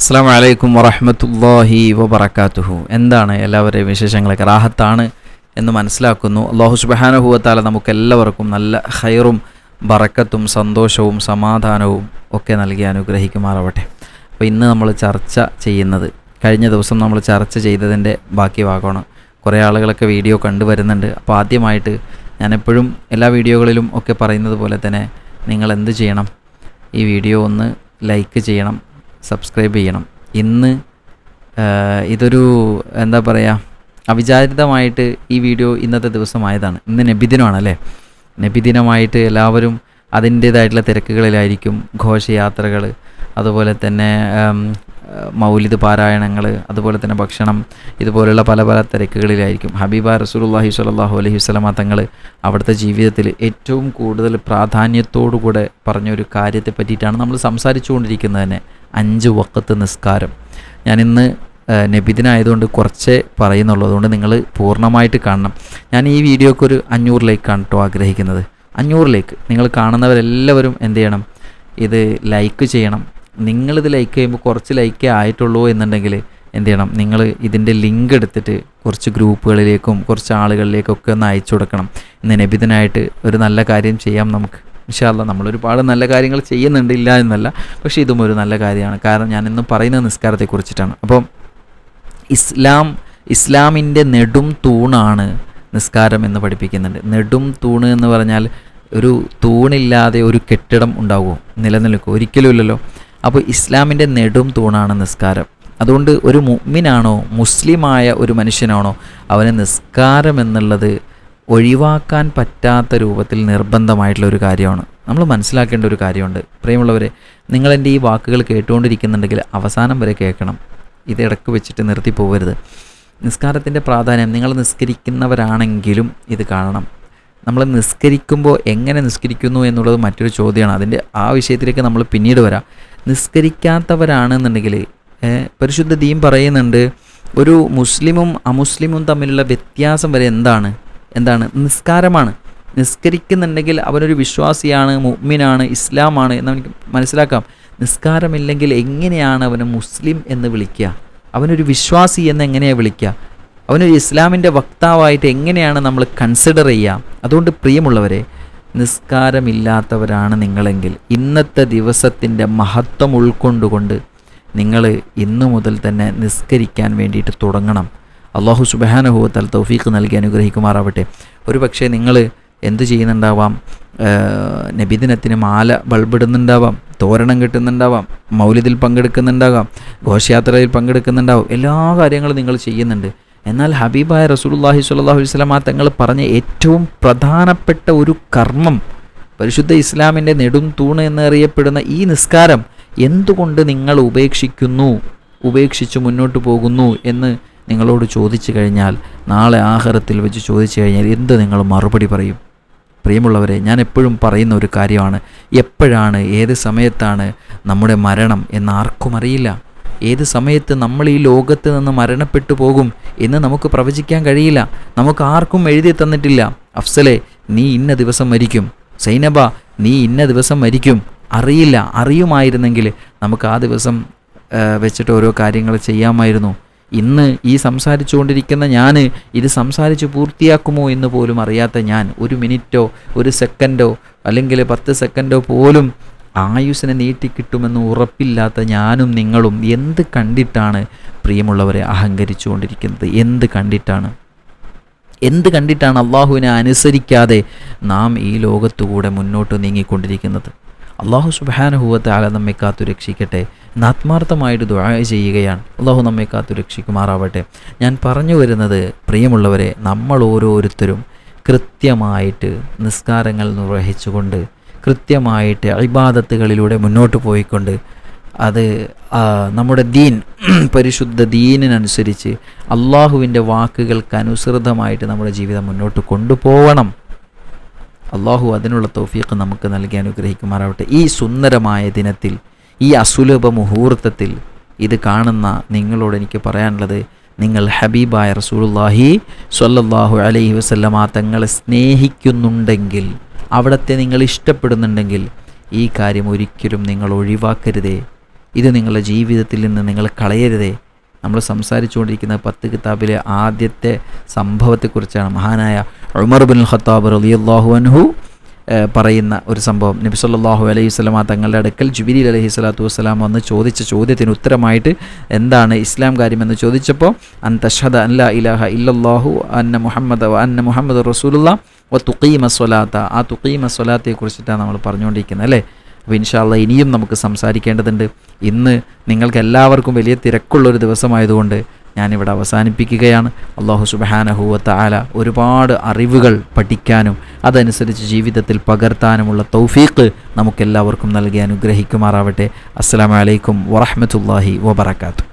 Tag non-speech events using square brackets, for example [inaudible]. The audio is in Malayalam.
അസ്സാം വലൈക്കും വറഹമത്തല്ലാഹി വബർക്കാത്തുഹു എന്താണ് എല്ലാവരുടെയും വിശേഷങ്ങളൊക്കെ? റാഹത്താണ് എന്ന് മനസ്സിലാക്കുന്നു. അള്ളാഹു സുബാനുഭവത്താല നമുക്കെല്ലാവർക്കും നല്ല ഹൈറും ബറക്കത്തും സന്തോഷവും സമാധാനവും ഒക്കെ നൽകി അനുഗ്രഹിക്കുമാറാവട്ടെ. അപ്പോൾ ഇന്ന് നമ്മൾ ചർച്ച ചെയ്യുന്നത് കഴിഞ്ഞ ദിവസം നമ്മൾ ചർച്ച ചെയ്തതിന്റെ ബാക്കി ഭാഗമാണ്. കുറേ ആളുകളൊക്കെ വീഡിയോ കണ്ടുവരുന്നുണ്ട് അപ്പോൾ ആദ്യമായിട്ട് ഞാനെപ്പോഴും എല്ലാ വീഡിയോകളിലും ഒക്കെ പറയുന്നത് പോലെ തന്നെ നിങ്ങൾ എന്ത് ചെയ്യണം? ഈ വീഡിയോ ഒന്ന് ലൈക്ക് ചെയ്യണം. സബ്സ്ക്രൈബ് ചെയ്യണം. ഇന്ന് ഇതൊരു എന്താ പറയുക അവിചാരിതമായിട്ട് ഈ വീഡിയോ ഇന്നത്തെ ദിവസമായതാണ്. ഇന്ന് നബിദിനമാണ് അല്ലേ നബിദിനമായിട്ട് എല്ലാവരും അതിന്റേതായിട്ടുള്ള തിരക്കുകളിലായിരിക്കും. ഘോഷയാത്രകൾ അതുപോലെ തന്നെ മൗലിദ് പാരായണങ്ങൾ അതുപോലെ തന്നെ ഭക്ഷണം ഇതുപോലുള്ള പല പല തിരക്കുകളിലായിരിക്കും. ഹബീബ റസൂലുള്ളാഹി സ്വല്ലല്ലാഹു അലൈഹി വസല്ലമ തങ്ങൾ അവിടുത്തെ ജീവിതത്തിൽ ഏറ്റവും കൂടുതൽ പ്രാധാന്യത്തോടുകൂടെ പറഞ്ഞൊരു കാര്യത്തെ പറ്റിയിട്ടാണ് നമ്മൾ സംസാരിച്ചുകൊണ്ടിരിക്കുന്നത് തന്നെ. അഞ്ച് വക്കത്ത് നിസ്കാരം. ഞാനിന്ന് ഇന്ന് നബിദിനായതുകൊണ്ട് കുറച്ചേ പറയുന്നുള്ളൂ. അതുകൊണ്ട് നിങ്ങൾ പൂർണമായിട്ട് കാണണം. ഞാൻ ഈ വീഡിയോക്ക് ഒരു അഞ്ഞൂറ് അഞ്ഞൂറിലേക്കാണ് കേട്ടോ ആഗ്രഹിക്കുന്നത്. അഞ്ഞൂറിലേക്ക് നിങ്ങൾ കാണുന്നവരെല്ലാവരും എന്ത് ചെയ്യണം? ഇത് ലൈക്ക് ചെയ്യണം. നിങ്ങളിത് ലൈക്ക് ചെയ്യുമ്പോൾ കുറച്ച് ലൈക്ക് ആയിട്ടുള്ളൂ എന്നുണ്ടെങ്കിൽ എന്ത് ചെയ്യണം? നിങ്ങൾ ഇതിന്റെ ലിങ്ക് എടുത്തിട്ട് കുറച്ച് ഗ്രൂപ്പുകളിലേക്കും കുറച്ച് ആളുകളിലേക്കൊക്കെ ഒന്ന് അയച്ചു കൊടുക്കണം. ഇന്ന് നബിദിനായിട്ട് ഒരു നല്ല കാര്യം ചെയ്യാം നമുക്ക്. ഇൻഷാല്ല നമ്മൾ ഒരുപാട് നല്ല കാര്യങ്ങൾ ചെയ്യുന്നുണ്ട് ഇല്ല എന്നല്ല പക്ഷേ ഇതും ഒരു നല്ല കാര്യമാണ്. കാരണം ഞാൻ ഇന്ന് പറയുന്നത് നിസ്കാരത്തെക്കുറിച്ചിട്ടാണ്. അപ്പം ഇസ്ലാം ഇസ്ലാമിന്റെ നെടും തൂണാണ് നിസ്കാരം എന്ന് പഠിപ്പിക്കുന്നുണ്ട്. നെടും തൂണ് എന്ന് പറഞ്ഞാൽ ഒരു തൂണില്ലാതെ ഒരു കെട്ടിടം ഉണ്ടാവുമോ? നിലനിൽക്കുമോ? ഒരിക്കലുമില്ലല്ലോ അപ്പോൾ ഇസ്ലാമിന്റെ നെടും തൂണാണ് നിസ്കാരം. അതുകൊണ്ട് ഒരു മുഅ്മിനാണോ മുസ്ലിമായ ഒരു മനുഷ്യനാണോ അവന് നിസ്കാരം എന്നുള്ളത് ഒഴിവാക്കാൻ പറ്റാത്ത രൂപത്തിൽ നിർബന്ധമായിട്ടുള്ള ഒരു കാര്യമാണ്. നമ്മൾ മനസ്സിലാക്കേണ്ട ഒരു കാര്യമുണ്ട്. പ്രിയമുള്ളവരെ നിങ്ങൾ എന്റെ ഈ വാക്കുകൾ കേട്ടുകൊണ്ടിരിക്കുന്നുണ്ടെങ്കിൽ അവസാനം വരെ കേൾക്കണം. ഇത് ഇടയ്ക്ക് വെച്ചിട്ട് നിർത്തി പോകരുത്. നിസ്കാരത്തിന്റെ പ്രാധാന്യം നിങ്ങൾ നിസ്കരിക്കുന്നവരാണെങ്കിലും ഇത് കാണണം. നമ്മൾ നിസ്കരിക്കുമ്പോൾ എങ്ങനെ നിസ്കരിക്കുന്നു എന്നുള്ളത് മറ്റൊരു ചോദ്യമാണ്. അതിന്റെ ആ വിഷയത്തിലേക്ക് നമ്മൾ പിന്നീട് വരാം. നിസ്കരിക്കാത്തവരാണെന്നുണ്ടെങ്കിൽ പരിശുദ്ധ ദീം പറയുന്നുണ്ട് ഒരു മുസ്ലിമും അമുസ്ലിമും തമ്മിലുള്ള വ്യത്യാസം വരെ എന്താണ്? എന്താണ്? നിസ്കാരമാണ്. നിസ്കരിക്കുന്നുണ്ടെങ്കിൽ അവനൊരു വിശ്വാസിയാണ് മുഗ്മിനാണ് ഇസ്ലാമാണ് എന്ന് എനിക്ക് മനസ്സിലാക്കാം. നിസ്കാരമില്ലെങ്കിൽ എങ്ങനെയാണ് അവനെ മുസ്ലിം എന്ന് വിളിക്കുക? അവനൊരു വിശ്വാസി എന്ന് എങ്ങനെയാണ് വിളിക്കുക? അവനൊരു ഇസ്ലാമിന്റെ വക്താവായിട്ട് എങ്ങനെയാണ് നമ്മൾ കൺസിഡർ ചെയ്യുക? അതുകൊണ്ട് പ്രിയമുള്ളവരെ നിസ്കാരമില്ലാത്തവരാണ് നിങ്ങളെങ്കിൽ. ഇന്നത്തെ ദിവസത്തിന്റെ മഹത്വം ഉൾക്കൊണ്ടുകൊണ്ട് നിങ്ങൾ ഇന്നു മുതൽ തന്നെ നിസ്കരിക്കാൻ വേണ്ടിയിട്ട് തുടങ്ങണം. അള്ളാഹു സുബാനുഭവത്താൽ തൗഫീഖ് നൽകി അനുഗ്രഹിക്കുമാറാവട്ടെ. ഒരു പക്ഷേ നിങ്ങൾ എന്ത് ചെയ്യുന്നുണ്ടാവാം നബിദിനത്തിന് മാല ബൾബിടുന്നുണ്ടാവാം തോരണം കിട്ടുന്നുണ്ടാവാം മൗലിദിൽ പങ്കെടുക്കുന്നുണ്ടാകാം ഘോഷയാത്രയിൽ പങ്കെടുക്കുന്നുണ്ടാവും എല്ലാ കാര്യങ്ങളും നിങ്ങൾ ചെയ്യുന്നുണ്ട്. എന്നാൽ ഹബീബായ റസൂലുള്ളാഹി സ്വല്ലാഹു വസല്ലമ തങ്ങൾ പറഞ്ഞ ഏറ്റവും പ്രധാനപ്പെട്ട ഒരു കർമ്മം പരിശുദ്ധ ഇസ്ലാമിന്റെ നെടും തൂണ് എന്നറിയപ്പെടുന്ന ഈ നിസ്കാരം എന്തുകൊണ്ട് നിങ്ങൾ ഉപേക്ഷിക്കുന്നു ഉപേക്ഷിച്ച് മുന്നോട്ട് പോകുന്നു എന്ന് നിങ്ങളോട് ചോദിച്ചു കഴിഞ്ഞാൽ നാളെ ആഹാരത്തിൽ വെച്ച് ചോദിച്ചു കഴിഞ്ഞാൽ എന്ത് നിങ്ങൾ മറുപടി പറയും? പ്രിയമുള്ളവരെ ഞാൻ എപ്പോഴും പറയുന്ന ഒരു കാര്യമാണ് എപ്പോഴാണ് ഏത് സമയത്താണ് നമ്മുടെ മരണം എന്ന് ആർക്കും അറിയില്ല. ഏത് സമയത്ത് നമ്മൾ ഈ ലോകത്ത് നിന്ന് മരണപ്പെട്ടു പോകും എന്ന് നമുക്ക് പ്രവചിക്കാൻ കഴിയില്ല. നമുക്ക് ആർക്കും എഴുതി തന്നിട്ടില്ല. അഫ്സലെ നീ ഇന്ന ദിവസം മരിക്കും. സൈനബ നീ ഇന്ന ദിവസം മരിക്കും. അറിയില്ല അറിയുമായിരുന്നെങ്കിൽ നമുക്ക് ആ ദിവസം വെച്ചിട്ട് ഓരോ കാര്യങ്ങൾ ചെയ്യാമായിരുന്നു. ഇന്ന് ഈ സംസാരിച്ചുകൊണ്ടിരിക്കുന്ന ഞാൻ ഇത് സംസാരിച്ച് പൂർത്തിയാക്കുമോ എന്ന് പോലും അറിയാത്ത ഞാൻ ഒരു മിനിറ്റോ ഒരു സെക്കൻഡോ അല്ലെങ്കിൽ പത്ത് സെക്കൻഡോ പോലും ആയുസ്സിനെ നീട്ടിക്കിട്ടുമെന്ന് ഉറപ്പില്ലാത്ത ഞാനും നിങ്ങളും എന്ത് കണ്ടിട്ടാണ് പ്രിയമുള്ളവരെ അഹങ്കരിച്ചുകൊണ്ടിരിക്കുന്നത്? എന്ത് കണ്ടിട്ടാണ്? എന്ത് കണ്ടിട്ടാണ് അള്ളാഹുവിനെ അനുസരിക്കാതെ നാം ഈ ലോകത്തുകൂടെ മുന്നോട്ട് നീങ്ങിക്കൊണ്ടിരിക്കുന്നത്? അള്ളാഹു സുബാനുഭവത്തെ ആകെ നമ്മെ കാത്തു രക്ഷിക്കട്ടെ ആത്മാർത്ഥമായിട്ട് ദുആ ചെയ്യുകയാണ്. അള്ളാഹു നമ്മെ കാത്തു രക്ഷിക്കുമാറാവട്ടെ ഞാൻ പറഞ്ഞു വരുന്നത് പ്രിയമുള്ളവരെ നമ്മൾ ഓരോരുത്തരും കൃത്യമായിട്ട് നിസ്കാരങ്ങൾ നിർവഹിച്ചുകൊണ്ട് കൃത്യമായിട്ട് അഭിബാധത്തുകളിലൂടെ മുന്നോട്ട് പോയിക്കൊണ്ട് അത് നമ്മുടെ ദീൻ [clears throat] പരിശുദ്ധ ദീനിനനുസരിച്ച് അള്ളാഹുവിന്റെ വാക്കുകൾക്ക് അനുസൃതമായിട്ട് നമ്മുടെ ജീവിതം മുന്നോട്ട് കൊണ്ടുപോകണം അള്ളാഹു അതിനുള്ള തൗഫീഖ് നമുക്ക് നൽകി അനുഗ്രഹിക്കുമാറാവട്ടെ. ഈ സുന്ദരമായ ദിനത്തിൽ ഈ അസുലഭ മുഹൂർത്തത്തിൽ ഇത് കാണുന്ന നിങ്ങളോട് എനിക്ക് പറയാനുള്ളത് നിങ്ങൾ ഹബീബായ റസൂലുല്ലാഹി സ്വല്ലല്ലാഹു അലൈഹി വസല്ലമ തങ്ങളെ സ്നേഹിക്കുന്നുണ്ടെങ്കിൽ അവിടത്തെ നിങ്ങൾ ഇഷ്ടപ്പെടുന്നുണ്ടെങ്കിൽ ഈ കാര്യം ഒരിക്കലും നിങ്ങൾ ഒഴിവാക്കരുതേ. ഇത് നിങ്ങളുടെ ജീവിതത്തിൽ നിന്ന് നിങ്ങൾ കളയരുതേ. നമ്മൾ സംസാരിച്ചുകൊണ്ടിരിക്കുന്ന പത്ത് കിതാബിലെ ആദ്യത്തെ സംഭവത്തെക്കുറിച്ചാണ് മഹാനായ ഉമർ ബിൻ ഖത്താബ് റളിയല്ലാഹു അൻഹു പറയുന്ന ഒരു സംഭവം. നബി സല്ലല്ലാഹു അലൈഹി വസല്ലമ തങ്ങളുടെ അടുക്കൽ ജുബിലി അലഹി സ്വലാത്തു വസ്സലാം വന്ന് ചോദിച്ച ചോദ്യത്തിന് ഉത്തരമായിട്ട് എന്താണ് ഇസ്ലാം കാര്യമെന്ന് ചോദിച്ചപ്പോൾ അൻ തഷദ് അല്ല ഇലാഹ ഇല്ലാഹു അന്ന മുഹമ്മദ് അന്ന മുഹമ്മദ് റസൂലുള്ള വ തുക്കീമ സ്വലാത്ത. ആ തുക്കീമ സ്വലാത്തെ കുറിച്ചിട്ടാണ് നമ്മൾ പറഞ്ഞുകൊണ്ടിരിക്കുന്നത് അല്ലേ? അപ്പോൾ ഇൻഷാല്ല ഇനിയും നമുക്ക് സംസാരിക്കേണ്ടതുണ്ട്. ഇന്ന് നിങ്ങൾക്ക് എല്ലാവർക്കും വലിയ തിരക്കുള്ളൊരു ദിവസമായതുകൊണ്ട് ഞാനിവിടെ അവസാനിപ്പിക്കുകയാണ്. അള്ളാഹു സുബഹാനഹുവത്ത ആല ഒരുപാട് അറിവുകൾ പഠിക്കാനും അതനുസരിച്ച് ജീവിതത്തിൽ പകർത്താനുമുള്ള തൗഫീഖ് നമുക്കെല്ലാവർക്കും നൽകി അനുഗ്രഹിക്കുമാറാവട്ടെ. അസ്സാം വലൈക്കും വറഹ്മത്തുള്ളാഹി വബറകാതുഹു.